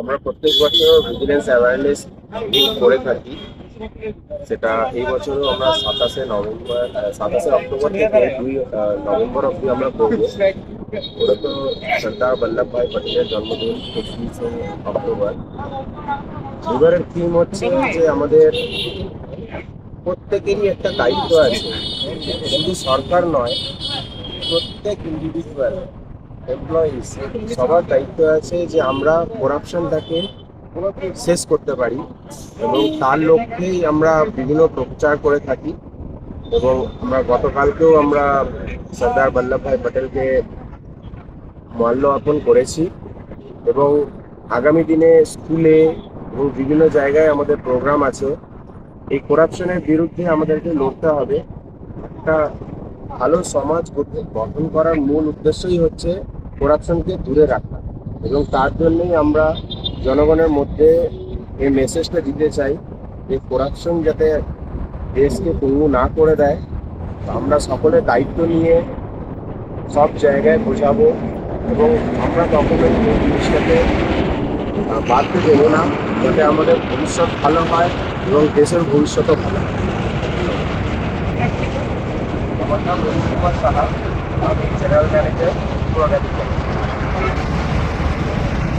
আমরা প্রত্যেক বছর ভিজিলেন্স অ্যাওয়ারনেস করে থাকি। সেটা এই বছরও আমরা সাতাশে নভেম্বর সাতাশে অক্টোবর থেকে দুই নভেম্বর অব্দি আমরা করব। ওটা তো সর্দার বল্লভভাই পটেলের জন্মদিন পঁচিশে অক্টোবর। এবারের থিম হচ্ছে যে আমাদের প্রত্যেকেরই একটা দায়িত্ব আছে। শুধু সরকার নয়, প্রত্যেক ইন্ডিভিজুয়াল এমপ্লয়িজ সবার দায়িত্ব আছে যে আমরা করাপশনটাকে শেষ করতে পারি এবং তার লক্ষ্যেই আমরা বিভিন্ন প্রচার করে থাকি এবং আমরা গতকালকেও আমরা সর্দার বল্লভভাই পটেলকে মাল্য অর্পণ করেছি এবং আগামী দিনে স্কুলে এবং বিভিন্ন জায়গায় আমাদের প্রোগ্রাম আছে। এই করাপশনের বিরুদ্ধে আমাদেরকে লড়তে হবে। একটা ভালো সমাজ গঠন করার মূল উদ্দেশ্যই হচ্ছে করাপশনকে দূরে রাখা। এবং তার জন্যই আমরা জনগণের মধ্যে এই মেসেজটা দিতে চাই যে করাপশন যাতে দেশকে পঙ্গু না করে দেয়। আমরা সকলে দায়িত্ব নিয়ে সব জায়গায় বোঝাবো এবং আমরা তখন এই জিনিসটাকে বাড়তে দেবো না। যাতে আমাদের ভবিষ্যৎ ভালো হয় এবং দেশের ভবিষ্যৎও ভালো হয়। আমার নাম রবি কুমার সাহা। আমি জেনারেল ম্যানেজার Pulau Gadung.